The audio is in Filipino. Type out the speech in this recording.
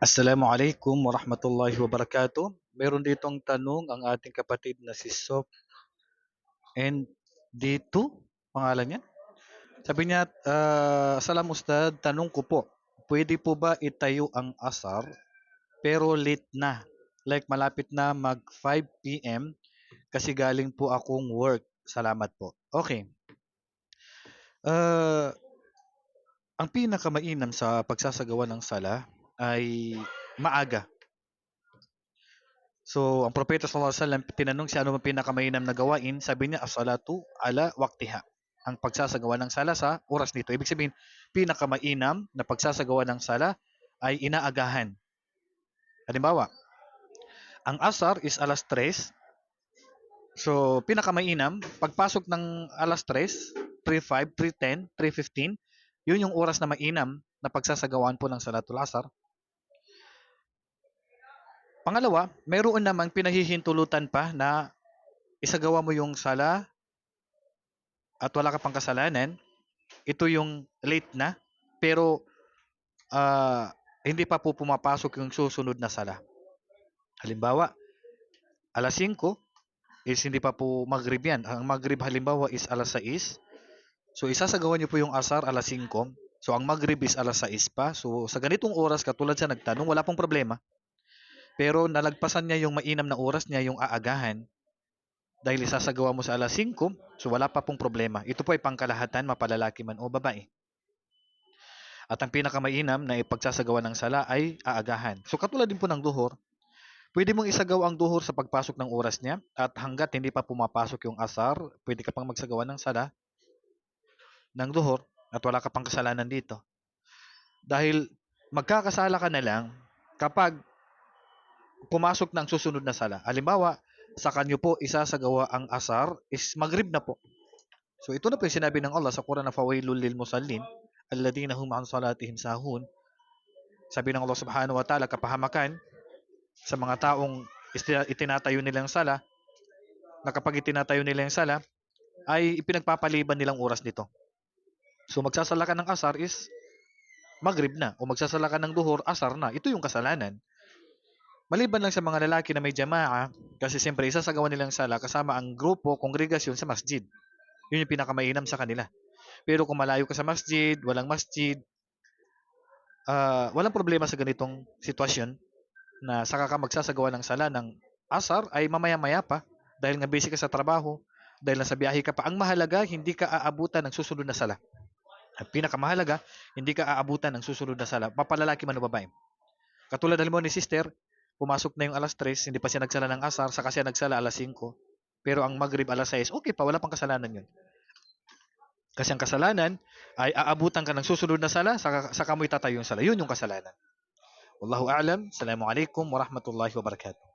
Assalamualaikum warahmatullahi wabarakatuh. Meron ditong tanong ang ating kapatid na si Sof ND2, pangalan niya. Sabi niya, ah, Salam Ustad, tanong ko po, pwede po ba itayo ang asar pero late na? Like malapit na mag 5 p.m. kasi galing po akong work. Salamat po. Okay. Ah, ang pinakamainam sa pagsasagawa ng sala ay maaga. So, ang propeta sallallahu alaihi wasallam tinanong siya ano ang pinakamainam na gawain, sabi niya as-salatu ala waqtiha. Ang pagsasagawa ng sala sa oras nito. Ibig sabihin, pinakamainam na pagsasagawa ng sala ay inaagahan. Halimbawa, ang asar is alas 3. So, pinakamainam, pagpasok ng alas 3, 3.5, 3.10, 3.15, yun yung oras na mainam na pagsasagawaan po ng salatul asar. Pangalawa, mayroon namang pinahihintulutan pa na isagawa mo yung sala at wala ka pang kasalanan. Ito yung late na, pero ah, hindi pa po pumapasok yung susunod na sala. Halimbawa, alas 5 is hindi pa po maghrib yan. Ang maghrib halimbawa is alas 6. So isasagawa niyo po yung asar alas 5. So ang maghrib is alas 6 pa. So sa ganitong oras, katulad sa nagtanong, wala pong problema. Pero nalagpasan niya yung mainam na oras niya, yung aagahan, dahil isasagawa mo sa alas 5, so wala pa pong problema. Ito po ay pangkalahatan, mapalalaki man o babae. At ang pinakamainam na ipagsasagawa ng sala ay aagahan. So katulad din po ng duhor, pwede mong isagawa ang duhor sa pagpasok ng oras niya at hanggat hindi pa pumapasok yung asar, pwede ka pang magsagawa ng sala ng duhor at wala ka pang kasalanan dito. Dahil magkakasala ka na lang kapag pumasok ng susunod na sala. Halimbawa, sa kanyo po isasagawa ang asar is maghrib na po. So ito na po yung sinabi ng Allah sa Quran na fawailul lil musallin alladhina hum an salatihim sahun. Sabi ng Allah Subhanahu wa Ta'ala kapahamakan sa mga taong itinatayo nilang sala na kapag itinatayo nila sala ay ipinagpapaliban nilang oras nito. So magsasala ka ng asar is maghrib na o magsasala ka ng duhur asar na. Ito yung kasalanan. Maliban lang sa mga lalaki na may jamaa, kasi siyempre isasagawa nilang sala kasama ang grupo, kongregasyon sa masjid. Yun yung pinakamainam sa kanila. Pero kung malayo ka sa masjid, walang masjid, ah, walang problema sa ganitong sitwasyon na saka ka magsasagawa ng sala ng asar ay mamaya-maya pa dahil nga busy ka sa trabaho, dahil nasa biyahe ka pa. Ang mahalaga, hindi ka aabutan ng susunod na sala. At pinakamahalaga, hindi ka aabutan ng susunod na sala, papalalaki man o babae. Katulad halimbawa ni sister, pumasok na yung alas 3, hindi pa siya nagsala ng asar, saka siya nagsala alas 5. Pero ang maghrib alas 6, okay pa, wala pang kasalanan yun. Kasi ang kasalanan ay aabutan ka ng susunod na sala, saka, saka mo itatayo yung sala. Yun yung kasalanan. Wallahu a'lam. Assalamualaikum warahmatullahi wabarakatuh.